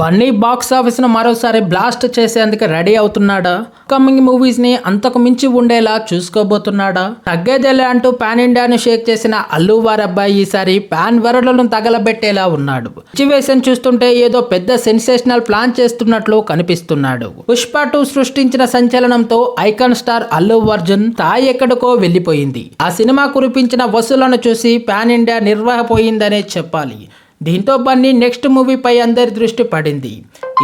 Bunny box ఆఫీస్ను మరోసారి blast చేసేందుకు ready అవుతున్నాడా? Coming మూవీస్ని అంతకు మించి ఉండేలా చూసుకోబోతున్నాడా? తగ్గేదేలే అంటూ పాన్ ఇండియాను షేక్ చేసిన అల్లు వారబ్బాయి ఈసారి పాన్ వరలను తగలబెట్టేలా ఉన్నాడు. సిచ్యువేషన్ చూస్తుంటే ఏదో పెద్ద సెన్సేషనల్ ప్లాన్ చేస్తున్నట్లు కనిపిస్తున్నాడు. పుష్ప టూ సృష్టించిన సంచలనంతో ఐకాన్ స్టార్ అల్లు అర్జున్ తాయి ఎక్కడికో వెళ్ళిపోయింది. ఆ సినిమా కురిపించిన వసూలను చూసి పాన్ ఇండియా నిర్వహపోయిందనే చెప్పాలి. దీంతో బన్నీ నెక్స్ట్ మూవీపై అందరి దృష్టి పడింది.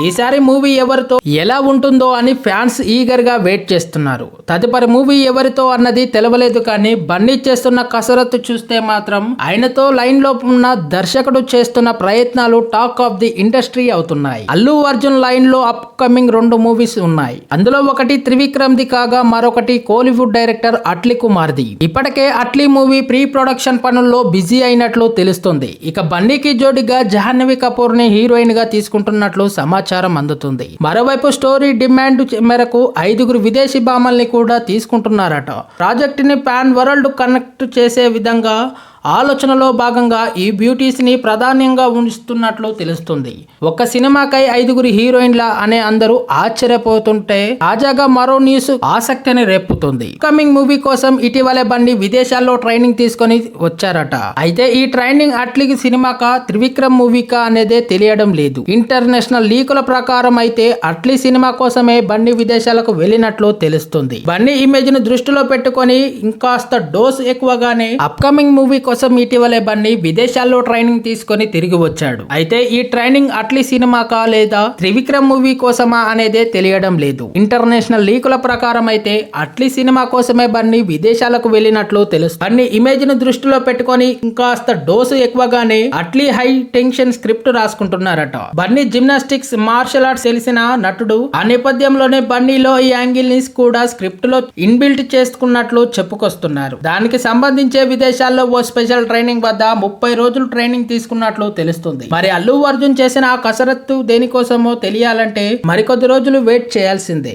ఈసారి మూవీ ఎవరితో ఎలా ఉంటుందో అని ఫ్యాన్స్ ఈగర్గా వెయిట్ చేస్తున్నారు. తదుపరి మూవీ ఎవరితో అన్నది తెలవలేదు కానీ బన్నీ చేస్తున్న కసరత్తు చూస్తే మాత్రం ఆయనతో లైన్లో ఉన్న దర్శకుడు చేస్తున్న ప్రయత్నాలు టాక్ ఆఫ్ ది ఇండస్ట్రీ అవుతున్నాయి. అల్లు అర్జున్ లైన్లో అప్ కమింగ్ రెండు మూవీస్ ఉన్నాయి. అందులో ఒకటి త్రివిక్రమ్ ది కాగా మరొకటి కోలీవుడ్ డైరెక్టర్ అట్లీ కుమార్ది. ఇప్పటికే అట్లీ మూవీ ప్రీ ప్రొడక్షన్ పనుల్లో బిజీ అయినట్లు తెలుస్తుంది. ఇక బన్నీకి జోడిగా జాహ్నవి కపూర్ని హీరోయిన్గా తీసుకుంటున్నట్లు సమాచారం అందుతుంది. మరోవైపు స్టోరీ డిమాండ్ మేరకు ఐదుగురు విదేశీ భామల్ని కూడా తీసుకుంటున్నారట. ప్రాజెక్ట్ని పాన్ వరల్డ్ కనెక్ట్ చేసే విధంగా ఆలోచనలో భాగంగా ఈ బ్యూటీస్ని ప్రాధాన్యంగా ఉంచుతున్నట్లు తెలుస్తుంది. ఒక సినిమాకై ఐదుగురు హీరోయిన్ల అనే అందరూ ఆశ్చర్యపోతుంటే తాజాగా మరో న్యూస్ ఆసక్తిని రేపుతుంది. కమింగ్ మూవీ కోసం ఇటీవలే బండి విదేశాల్లో ట్రైనింగ్ తీసుకొని వచ్చారట. అయితే ఈ ట్రైనింగ్ అట్లీకి సినిమాక త్రివిక్రమ్ మూవీకా అనేదే తెలియడం లేదు. ఇంటర్నేషనల్ లీకుల ప్రకారం అయితే అట్లీ సినిమా కోసమే బండి విదేశాలకు వెళ్ళినట్లు తెలుస్తుంది. బండి ఇమేజ్ను దృష్టిలో పెట్టుకొని ఇంకాస్త డోస్ ఎక్కువగానే అప్కమింగ్ మూవీ కోసం ఇటీవలే బన్నీ విదేశాల్లో ట్రైనింగ్ తీసుకొని తిరిగి వచ్చాడు. అయితే ఈ ట్రైనింగ్ అట్లీ సినిమాకా లేదా త్రివిక్రమ్ మూవీ కోసమా అనేదే తెలియడం లేదు. ఇంటర్నేషనల్ లీకుల ప్రకారం అయితే అట్లీ సినిమా కోసమే బన్నీ విదేశాలకు వెళ్ళినట్లు తెలుసు బన్నీ ఇమేజ్ను దృష్టిలో పెట్టుకొని ఇంకాస్త డోసు ఎక్కువగానే అట్లీ హై టెన్షన్ స్క్రిప్ట్ రాసుకుంటున్నారట. బన్నీ జిమ్నాస్టిక్స్ మార్షల్ ఆర్ట్స్ తెలిసిన నటుడు ఆ నేపథ్యంలోనే బన్నీలో ఈ యాంగిల్ని కూడా స్క్రిప్ట్లో ఇన్బిల్ట్ చేసుకున్నట్లు చెప్పుకొస్తున్నారు. దానికి సంబంధించే విదేశాల్లో ఓ స్పెషల్ ట్రైనింగ్ వద్ద ముప్పై రోజులు ట్రైనింగ్ తీసుకున్నట్లు తెలుస్తుంది. మరి అల్లు అర్జున్ చేసిన ఆ కసరత్తు దేనికోసమో తెలియాలంటే మరికొద్ది రోజులు వెయిట్ చేయాల్సిందే.